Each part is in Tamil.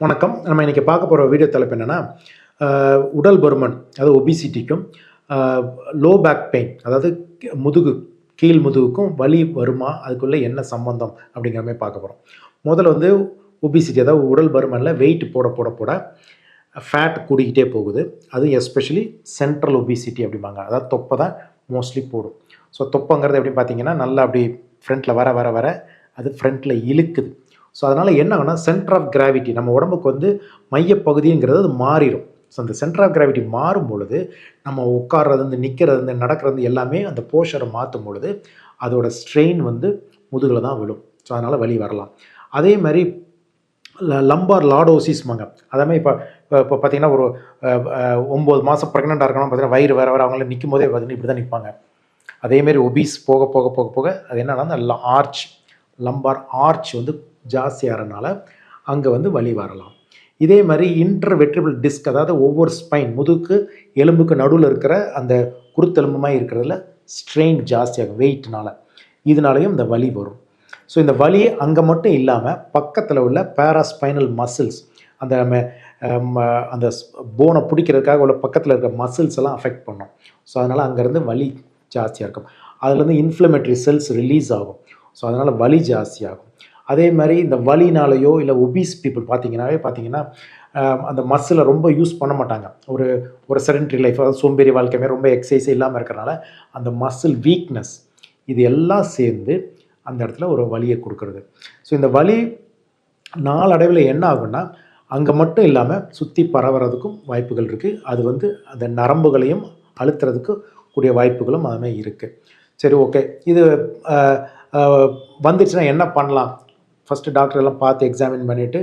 வணக்கம். நம்ம இன்றைக்கி பார்க்க போகிற வீடியோ தலைப்பு என்னென்னா உடல் பருமன் அதாவது ஒபிசிட்டிக்கும் லோ பேக் பெயின் அதாவது முதுகு கீழ் முதுகுக்கும் வலி வருமா அதுக்குள்ளே என்ன சம்பந்தம் அப்படிங்கிற மாதிரி பார்க்க போகிறோம் முதல்ல வந்து ஒபிசிட்டி அதாவது உடல் பருமனில் வெயிட் போட போட போட ஃபேட் கூடிக்கிட்டே போகுது. அது எஸ்பெஷலி சென்ட்ரல் ஒபிசிட்டி அப்படிம்பாங்க. அதாவது தொப்பை தான் மோஸ்ட்லி போடும். ஸோ தொப்பைங்கிறது எப்படி பார்த்தீங்கன்னா நல்லா அப்படி ஃப்ரண்ட்டில் வர வர வர அது ஃப்ரண்ட்டில் இழுக்குது. ஸோ அதனால் என்ன ஆகுனா சென்டர் ஆஃப் கிராவிட்டி நம்ம உடம்புக்கு வந்து மையப்பகுதிங்கிறது அது மாறிடும் ஸோ அந்த சென்டர் ஆஃப் கிராவிட்டி மாறும் பொழுது நம்ம உட்கார்றது வந்து நிற்கிறது வந்து நடக்கிறது எல்லாமே அந்த போஷரை மாற்றும் பொழுது அதோட ஸ்ட்ரெயின் வந்து முதுகில் தான் விழும். ஸோ அதனால் வலி வரலாம். அதே மாதிரி லம்பார் லாடோசிஸ்மாங்க அதே மாதிரி இப்போ இப்போ பார்த்தீங்கன்னா ஒரு ஒம்பது மாதம் ப்ரெக்னெண்ட்டாக இருக்கணும் பார்த்தீங்கன்னா வயிறு வேறு வேறு அவங்கள நிற்கும் போதே பார்த்தீங்கன்னா இப்படி தான் நிற்பாங்க அதேமாரி ஒபீஸ் போக போக போக போக அது என்னன்னா அந்த ஆர்ச் லம்பார் ஆர்ச் வந்து ஜாஸ்தியாகிறனால அங்கே வந்து வலி வரலாம். இதே மாதிரி இன்டர் வெட்ரிபிள் டிஸ்க் அதாவது ஒவ்வொரு ஸ்பைன் முதுக்கு எலும்புக்கு நடுவில் இருக்கிற அந்த குருத்தெலும்புமாக இருக்கிறதுல ஸ்ட்ரெயின் ஜாஸ்தியாகும் வெயிட்னால இதனாலையும் இந்த வலி வரும். ஸோ இந்த வலி அங்கே மட்டும் இல்லாமல் பக்கத்தில் உள்ள பேராஸ்பைனல் மசில்ஸ் அந்த நம்ம அந்த போனை பிடிக்கிறதுக்காக உள்ள பக்கத்தில் இருக்கிற மசில்ஸ் எல்லாம் அஃபெக்ட் பண்ணும். ஸோ அதனால் அங்கேருந்து வலி ஜாஸ்தியாக இருக்கும். அதுலேருந்து இன்ஃப்ளமேட்ரி செல்ஸ் ரிலீஸ் ஆகும். ஸோ அதனால் வலி ஜாஸ்தியாகும். அதே மாதிரி இந்த வலினாலேயோ இல்லை ஒபீஸ் பீப்புள் பார்த்தீங்கன்னாவே பார்த்தீங்கன்னா அந்த மசிலை ரொம்ப யூஸ் பண்ண மாட்டாங்க. ஒரு ஒரு செடன்ட்ரி லைஃப் அதாவது சோம்பேறி வாழ்க்கையுமே ரொம்ப எக்ஸசைஸ் இல்லாமல் இருக்கிறனால அந்த மசில் வீக்னஸ் இது எல்லாம் சேர்ந்து அந்த இடத்துல ஒரு வலியை கொடுக்கறது. ஸோ இந்த வலி நாளடைவில் என்ன ஆகுன்னா அங்கே மட்டும் இல்லாமல் சுற்றி பரவுறதுக்கும் வாய்ப்புகள் இருக்குது அது வந்து அந்த நரம்புகளையும் அழுத்துறதுக்கு கூடிய வாய்ப்புகளும் அதுமாதிரி இருக்குது சரி ஓகே இது வந்துச்சுன்னா என்ன பண்ணலாம்? ஃபஸ்ட்டு டாக்டரெல்லாம் பார்த்து எக்ஸாமின் பண்ணிவிட்டு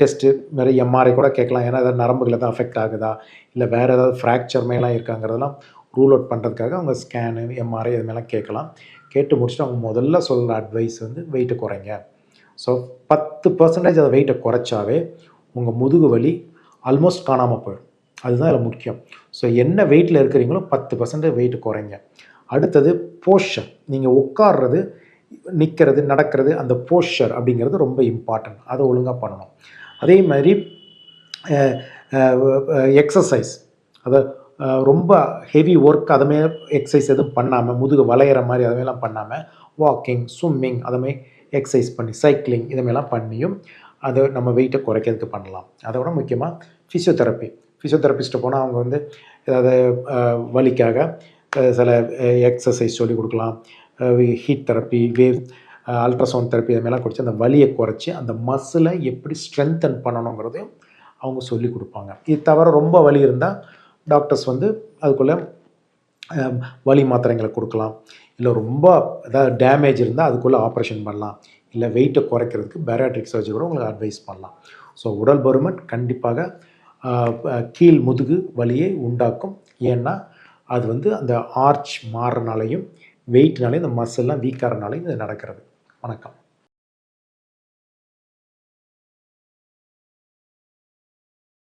டெஸ்ட்டு வேறு எம்ஆர்ஐ கூட கேட்கலாம். ஏன்னா ஏதாவது நரம்புகள் எதாவது அஃபெக்ட் ஆகுதா? இல்லை வேறு ஏதாவது ஃப்ராக்சர் மேலாம் இருக்காங்கிறதெல்லாம் ரூல் அவுட் பண்ணுறதுக்காக அவங்க ஸ்கேனு எம்ஆர்ஐ இது மாதிரிலாம் கேட்கலாம். கேட்டு முடிச்சுட்டு அவங்க முதல்ல சொல்கிற அட்வைஸ் வந்து வெயிட்டை குறைங்க. ஸோ பத்து பர்சன்டேஜ் அதை வெயிட்டை குறைச்சாவே உங்கள் முதுகு வலி ஆல்மோஸ்ட் காணாமல் போயிடும். அதுதான் இதில் முக்கியம். ஸோ என்ன வெயிட்டில் இருக்கிறீங்களோ பத்து பர்சன்டேஜ் வெயிட்டு குறைங்க. அடுத்தது போஷன் நீங்கள் உட்கார்றது நிற்கிறது நடக்கிறது அந்த போஸ்டர் அப்படிங்கிறது ரொம்ப இம்பார்ட்டன்ட் அதை ஒழுங்காக பண்ணணும். அதே மாதிரி எக்ஸசைஸ் அதை ரொம்ப ஹெவி ஒர்க் அதுமாரி எக்ஸசைஸ் எதுவும் பண்ணாமல் முதுகு வளையிற மாதிரி அதுமாரிலாம் பண்ணாமல் வாக்கிங் ஸ்விம்மிங் அதுமாரி எக்ஸசைஸ் பண்ணி சைக்கிளிங் இதுமாரிலாம் பண்ணியும் அதை நம்ம வெயிட்டை குறைக்கிறதுக்கு பண்ணலாம். அதை விட முக்கியமாக ஃபிசியோதெரப்பி ஃபிசியோதெரபிஸ்ட்டை போனால் அவங்க வந்து ஏதாவது வலிக்காக சில எக்ஸசைஸ் சொல்லி கொடுக்கலாம். Heat therapy wave ultrasound therapy இதுமாதிரிலாம் குடிச்சு அந்த வலியை குறைச்சி அந்த மசிலை எப்படி ஸ்ட்ரென்தன் பண்ணணுங்கிறதையும் அவங்க சொல்லி கொடுப்பாங்க. இது தவிர ரொம்ப வலி இருந்தால் டாக்டர்ஸ் வந்து அதுக்குள்ளே வலி மாத்திரைங்களை கொடுக்கலாம். இல்லை ரொம்ப ஏதாவது டேமேஜ் இருந்தால் அதுக்குள்ளே ஆப்ரேஷன் பண்ணலாம். இல்லை வெயிட்டை குறைக்கிறதுக்கு பேராட்ரிக் சர்ஜரி கூட உங்களுக்கு அட்வைஸ் பண்ணலாம். ஸோ உடல் பருமன் கண்டிப்பாக கீழ் முதுகு வலியை உண்டாக்கும். ஏன்னா அது வந்து அந்த ஆர்ச் மாறுறனாலையும் வெயிட்னாலே இந்த மசில்லாம் வீக்காகிறனாலையும் இது நடக்கிறது. வணக்கம்.